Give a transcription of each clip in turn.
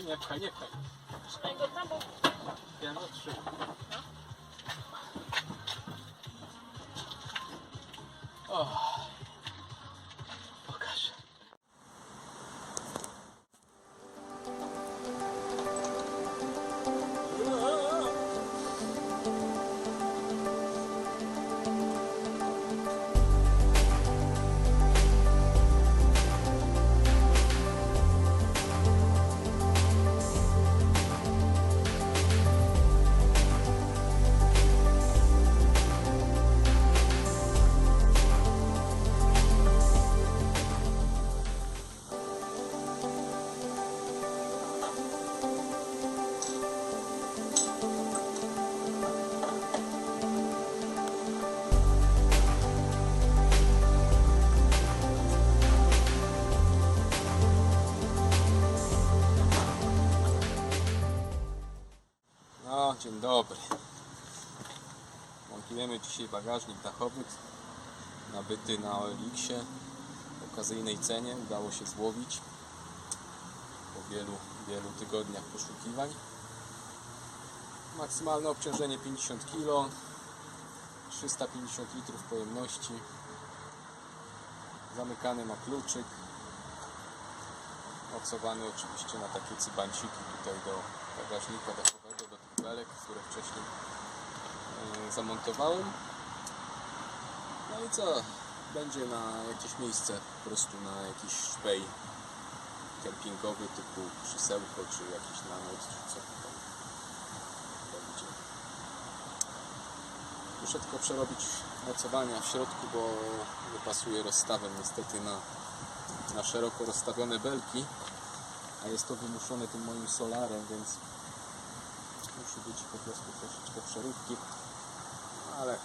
pchaj, nie pchaj, nie pchaj. Trzymaj go tam, bo Ja no. O. dzień dobry. Montujemy dzisiaj bagażnik dachowy nabyty na OLX-ie w okazyjnej cenie. Udało się złowić po wielu, wielu tygodniach poszukiwań. Maksymalne obciążenie 50 kg, 350 litrów pojemności. Zamykany ma kluczyk. Mocowany oczywiście na takie cybanciki tutaj do bagażnika dachowego, do tych belek, które wcześniej e, zamontowałem. No i co? Będzie na jakieś miejsce po prostu na jakiś szpej kempingowy typu krzesełko czy jakiś namiot czy co tam będzie. Muszę tylko przerobić mocowania w środku, bo nie pasuje rozstawem niestety na, na szeroko rozstawione belki, a jest to wymuszone tym moim solarem, więc musi być po prostu troszeczkę przeróbki, ale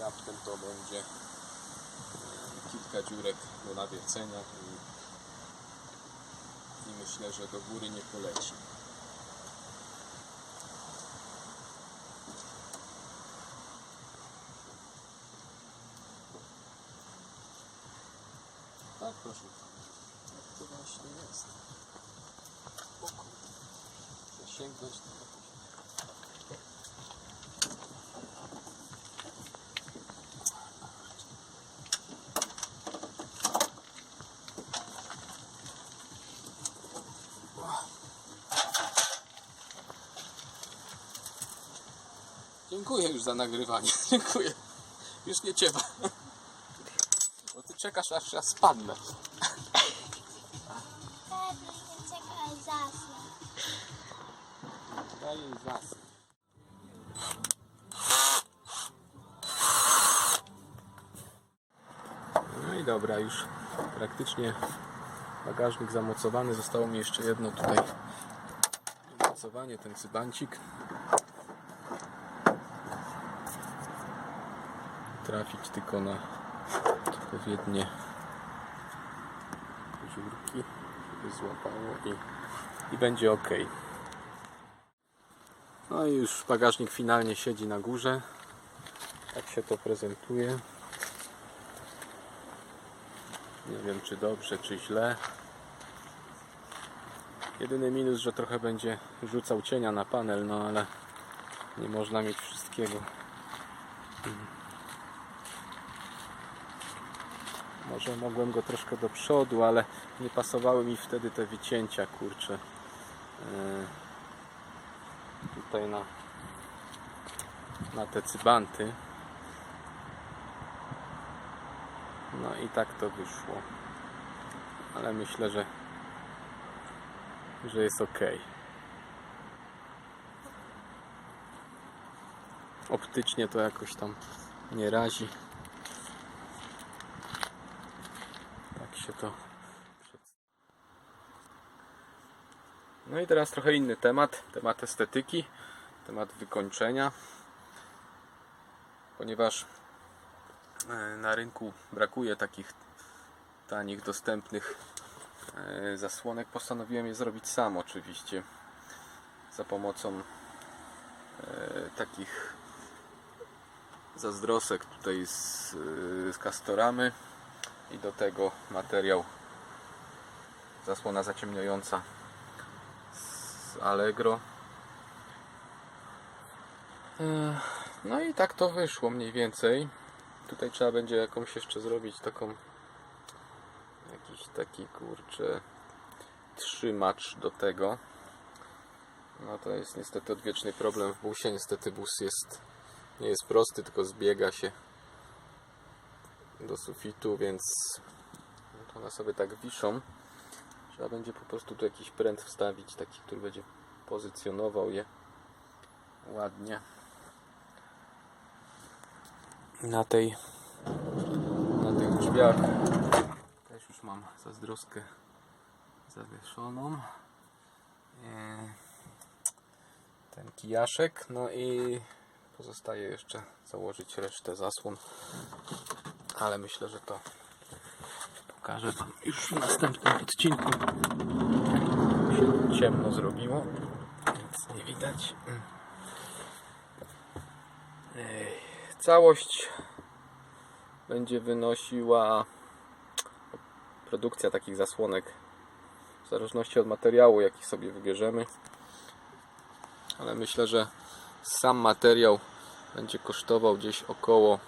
raptem to będzie e, kilka dziurek do nawiercenia i, i myślę, że do góry nie poleci. Tak, proszę. Tak to właśnie jest. O sięgnąć Dziękuję już za nagrywanie. Dziękuję. Już nie cieba. Bo ty czekasz aż ja spadnę. Daj jej zas. No i dobra, już praktycznie bagażnik zamocowany. Zostało mi jeszcze jedno tutaj mocowanie, ten cybancik. Trafić tylko na odpowiednie dziurki, żeby złapało i, i będzie ok. No i już bagażnik finalnie siedzi na górze. Tak się to prezentuje. Nie wiem czy dobrze, czy źle. Jedyny minus, że trochę będzie rzucał cienia na panel, no ale nie można mieć wszystkiego. Może mogłem go troszkę do przodu, ale nie pasowały mi wtedy te wycięcia, kurcze. Yy tutaj na, na te cybanty. No i tak to wyszło. Ale myślę, że, że jest ok. Optycznie to jakoś tam nie razi. Tak się to No i teraz trochę inny temat, temat estetyki, temat wykończenia. Ponieważ e, na rynku brakuje takich tanich, dostępnych e, zasłonek, postanowiłem je zrobić sam oczywiście. Za pomocą e, takich zazdrosek tutaj z, z kastoramy i do tego materiał zasłona zaciemniająca Allegro. E, No i tak to wyszło mniej więcej. Tutaj trzeba będzie jakąś jeszcze zrobić taką jakiś taki kurczę trzymacz do tego. No to jest niestety odwieczny problem w busie. Niestety bus jest nie jest prosty, tylko zbiega się do sufitu, więc one sobie tak wiszą. Trzeba będzie po prostu tu jakiś pręt wstawić, taki, który będzie pozycjonował je ładnie. Na tej na tych drzwiach też już mam zazdroskę zawieszoną. Eee, ten kijaszek no i pozostaje jeszcze założyć resztę zasłon ale myślę, że to pokażę Wam już w następnym odcinku. Się ciemno zrobiło więc nie widać. Całość będzie wynosiła produkcja takich zasłonek w zależności od materiału jaki sobie wybierzemy. Ale myślę, że sam materiał będzie kosztował gdzieś około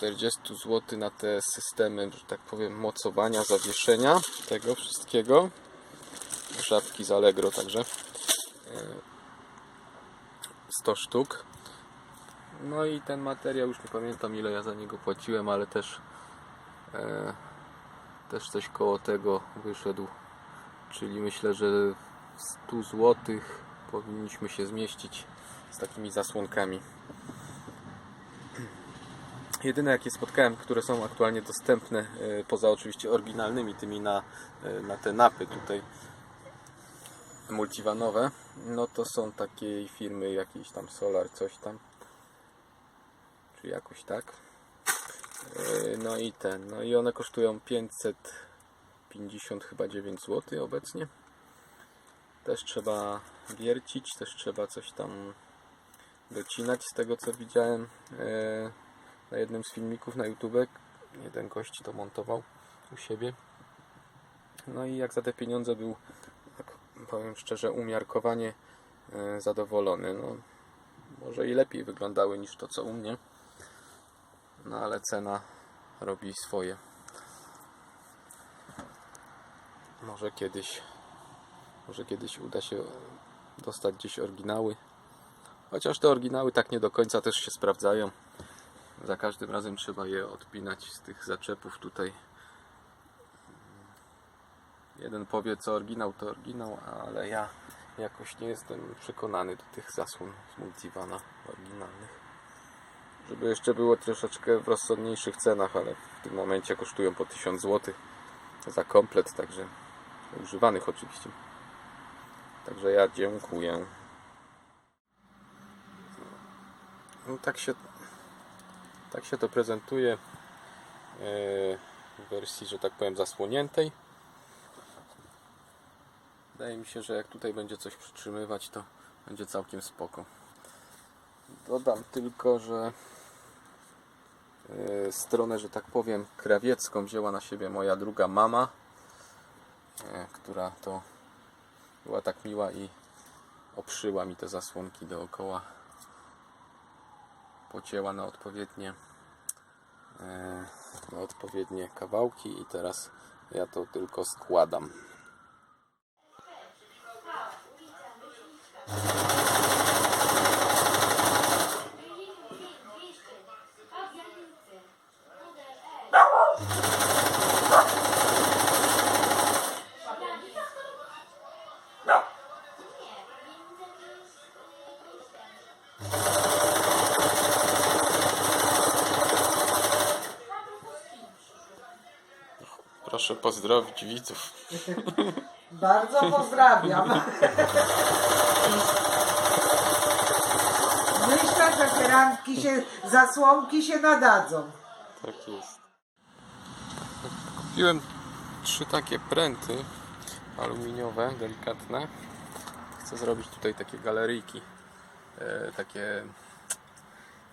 40 zł na te systemy, że tak powiem, mocowania, zawieszenia tego wszystkiego. Szafki z Allegro także. E, 100 sztuk. No i ten materiał, już nie pamiętam ile ja za niego płaciłem, ale też e, też coś koło tego wyszedł. Czyli myślę, że w 100 zł powinniśmy się zmieścić z takimi zasłonkami. Jedyne jakie spotkałem, które są aktualnie dostępne, e, poza oczywiście oryginalnymi tymi na, e, na te napy tutaj multivanowe, no to są takiej firmy jakiejś tam Solar, coś tam. Czy jakoś tak. E, No i ten, no i one kosztują 550 chyba 9 zł obecnie. Też trzeba wiercić, też trzeba coś tam docinać z tego co widziałem na jednym z filmików na YouTube. Jeden gość to montował u siebie. No i jak za te pieniądze był, tak powiem szczerze, umiarkowanie e, zadowolony. No, może i lepiej wyglądały niż to co u mnie. No ale cena robi swoje. Może kiedyś, może kiedyś uda się dostać gdzieś oryginały. Chociaż te oryginały tak nie do końca też się sprawdzają. Za każdym razem trzeba je odpinać z tych zaczepów tutaj. Jeden powie co oryginał to oryginał, ale ja jakoś nie jestem przekonany do tych zasłon z Multivana oryginalnych. Żeby jeszcze było troszeczkę w rozsądniejszych cenach, ale w tym momencie kosztują po 1000 zł za komplet, także używanych oczywiście. Także ja dziękuję. No, tak się tak się to prezentuje e, w wersji, że tak powiem, zasłoniętej. Wydaje mi się, że jak tutaj będzie coś przytrzymywać, to będzie całkiem spoko. Dodam tylko, że e, stronę, że tak powiem, krawiecką wzięła na siebie moja druga mama, e, która to była tak miła i oprzyła mi te zasłonki dookoła pocięła na odpowiednie e, na odpowiednie kawałki i teraz ja to tylko składam. Proszę pozdrowić widzów. Bardzo pozdrawiam. Myślę, że się, zasłonki się nadadzą. Tak jest. Kupiłem trzy takie pręty aluminiowe, delikatne. Chcę zrobić tutaj takie galeryjki. E, takie,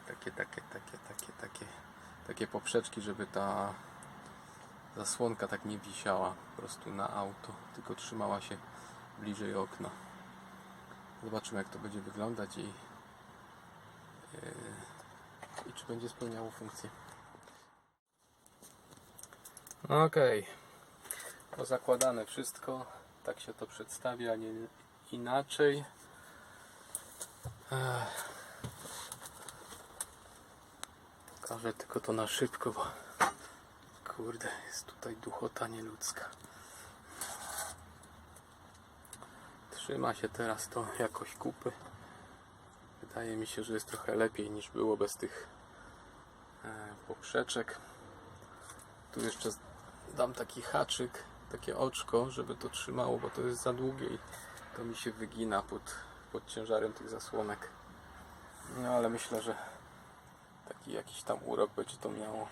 takie, takie, takie, takie, takie, takie poprzeczki, żeby ta zasłonka tak nie wisiała po prostu na auto, tylko trzymała się bliżej okna. Zobaczymy jak to będzie wyglądać i, yy, i czy będzie spełniało funkcję. Okej. Pozakładane wszystko. Tak się to przedstawia, nie inaczej. Ech. Pokażę tylko to na szybko, bo kurde, jest tutaj duchota nieludzka. Trzyma się teraz to jakoś kupy. Wydaje mi się, że jest trochę lepiej niż było bez tych e, poprzeczek. Tu jeszcze dam taki haczyk, takie oczko, żeby to trzymało, bo to jest za długie i to mi się wygina pod, pod ciężarem tych zasłonek. No ale myślę, że taki jakiś tam urok będzie to miało.